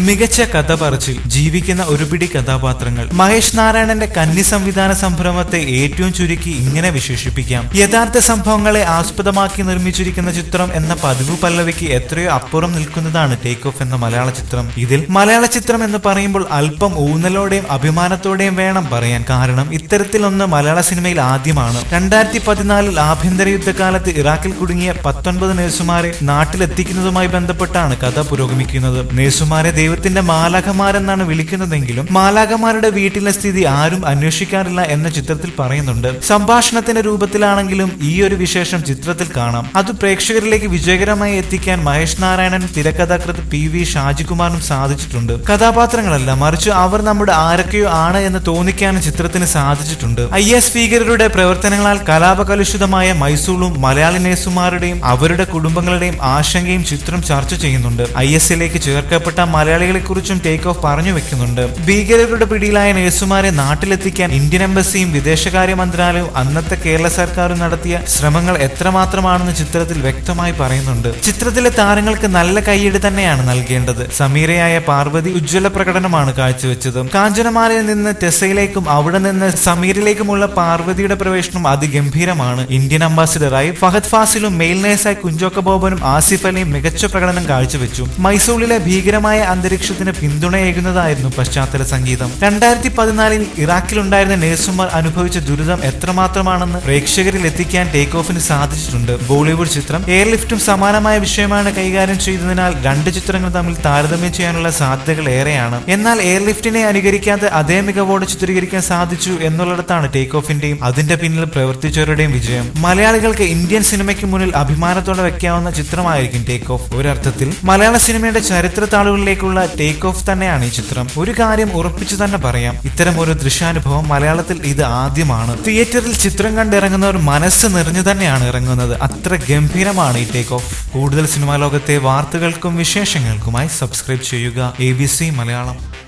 മികച്ച കഥ പറച്ചിൽ ജീവിക്കുന്ന ഒരു പിടി കഥാപാത്രങ്ങൾ. മഹേഷ് നാരായണന്റെ കന്നി സംവിധാന സംരംഭത്തെ ഏറ്റവും ചുരുക്കി ഇങ്ങനെ വിശേഷിപ്പിക്കാം. യഥാർത്ഥ സംഭവങ്ങളെ ആസ്പദമാക്കി നിർമ്മിച്ചിരിക്കുന്ന ചിത്രം എന്ന പതിവ് പല്ലവിക്ക് എത്രയോ അപ്പുറം നിൽക്കുന്നതാണ് ടേക്ക് ഓഫ് എന്ന മലയാള ചിത്രം. ഇതിൽ മലയാള ചിത്രം എന്ന് പറയുമ്പോൾ അല്പം ഊന്നലോടെയും അഭിമാനത്തോടെയും വേണം പറയാൻ. കാരണം ഇത്തരത്തിലൊന്ന് മലയാള സിനിമയിൽ ആദ്യമാണ്. രണ്ടായിരത്തി പതിനാലിൽ ആഭ്യന്തര യുദ്ധകാലത്ത് ഇറാഖിൽ കുടുങ്ങിയ പത്തൊൻപത് നഴ്സുമാരെ നാട്ടിലെത്തിക്കുന്നതുമായി ബന്ധപ്പെട്ടാണ് കഥ പുരോഗമിക്കുന്നത്. നഴ്സുമാരെ ദൈവത്തിന്റെ മാലാഖമാരെന്നാണ് വിളിക്കുന്നതെങ്കിലും മാലാഖമാരുടെ വീട്ടിലെ സ്ഥിതി ആരും അന്വേഷിക്കാറില്ല എന്ന ചിത്രത്തിൽ പറയുന്നുണ്ട്. സംഭാഷണത്തിന്റെ രൂപത്തിലാണെങ്കിലും ഈ ഒരു വിശേഷം ചിത്രത്തിൽ കാണാം. അത് പ്രേക്ഷകരിലേക്ക് വിജയകരമായി എത്തിക്കാൻ മഹേഷ് നാരായണൻ തിരക്കഥാകൃത്ത് പി വി ഷാജികുമാറും സാധിച്ചിട്ടുണ്ട്. കഥാപാത്രങ്ങളല്ല മറിച്ച് അവർ നമ്മുടെ ആരൊക്കെയോ ആണ് എന്ന് തോന്നിക്കാനും ചിത്രത്തിന് സാധിച്ചിട്ടുണ്ട്. ഐ എസ് ഭീകരരുടെ പ്രവർത്തനങ്ങളാൽ കലാപകലുഷിതമായ മൈസൂളും മലയാളി നേഴ്സുമാരുടെയും അവരുടെ കുടുംബങ്ങളുടെയും ആശങ്കയും ചിത്രം ചർച്ച ചെയ്യുന്നുണ്ട്. ഐ എസിലേക്ക് ചേർക്കപ്പെട്ട മലയാളികളെ കുറിച്ചും ടേക്ക് ഓഫ് പറഞ്ഞു വെക്കുന്നുണ്ട്. ഭീകരരുടെ പിടിയിലായ നഴ്സുമാരെ നാട്ടിലെത്തിക്കാൻ ഇന്ത്യൻ എംബസിയും വിദേശകാര്യ മന്ത്രാലയവും അന്നത്തെ കേരള സർക്കാരും നടത്തിയ ശ്രമങ്ങൾ എത്രമാത്രമാണെന്ന് ചിത്രത്തിൽ വ്യക്തമായി പറയുന്നുണ്ട്. ചിത്രത്തിലെ താരങ്ങൾക്ക് നല്ല കൈയ്യടി തന്നെയാണ് നൽകേണ്ടത്. സമീരയായ പാർവതി ഉജ്ജ്വല പ്രകടനമാണ് കാഴ്ചവെച്ചത്. കാഞ്ചനമാലയിൽ നിന്ന് ടെസയിലേക്കും അവിടെ നിന്ന് സമീരയിലേക്കുമുള്ള പാർവതിയുടെ പ്രവേശനം അതിഗംഭീരമാണ്. ഇന്ത്യൻ അംബാസിഡറായി ഫഹദ് ഫാസിലും മെയിൽ നേഴ്സായി കുഞ്ചോക്ക ബോബനും ആസിഫ് അലിയും മികച്ച പ്രകടനം കാഴ്ചവെച്ചു. മൈസൂളിലെ ഭീകരമായ അന്തരീക്ഷത്തിന് പിന്തുണയേകുന്നതായിരുന്നു പശ്ചാത്തല സംഗീതം. രണ്ടായിരത്തി പതിനാലിൽ ഇറാഖിലുണ്ടായിരുന്ന നേഴ്സുമാർ അനുഭവിച്ച ദുരിതം എത്രമാത്രമാണെന്ന് പ്രേക്ഷകരിൽ എത്തിക്കാൻ ടേക്ക് ഓഫിന് സാധിച്ചിട്ടുണ്ട്. ബോളിവുഡ് ചിത്രം എയർലിഫ്റ്റും സമാനമായ വിഷയമാണ് കൈകാര്യം ചെയ്തതിനാൽ രണ്ട് ചിത്രങ്ങൾ തമ്മിൽ താരതമ്യം ചെയ്യാനുള്ള സാധ്യതകൾ ഏറെയാണ്. എന്നാൽ എയർലിഫ്റ്റിനെ അനുകരിക്കാതെ അതേ മികവോടെ ചിത്രീകരിക്കാൻ സാധിച്ചു എന്നുള്ളിടത്താണ് ടേക്ക് ഓഫിന്റെയും അതിന്റെ പിന്നിൽ പ്രവർത്തിച്ചവരുടെയും വിജയം. മലയാളികൾക്ക് ഇന്ത്യൻ സിനിമയ്ക്ക് മുന്നിൽ അഭിമാനത്തോടെ വെക്കാവുന്ന ചിത്രമായിരിക്കും ടേക്ക് ഓഫ് ഒരർത്ഥത്തിൽ മലയാള സിനിമയുടെ ചരിത്ര താളുകളിലേക്കുള്ള ടേക്ക് ഓഫ് തന്നെയാണ് ഈ ചിത്രം. ഒരു കാര്യം ഉറപ്പിച്ചു തന്നെ പറയാം. ഇത്തരം ഒരു ദൃശ്യാനുഭവം മലയാളത്തിൽ ഇത് ആദ്യമാണ്. തിയേറ്ററിൽ ചിത്രം കണ്ടിറങ്ങുന്നവർ മനസ്സ് നിറഞ്ഞു തന്നെയാണ് ഇറങ്ങുന്നത്. അത്ര ഗംഭീരമാണ് ഈ ടേക്ക് ഓഫ് കൂടുതൽ സിനിമാ ലോകത്തെ വാർത്തകൾക്കും വിശേഷങ്ങൾക്കുമായി സബ്സ്ക്രൈബ് ചെയ്യുക. എ മലയാളം.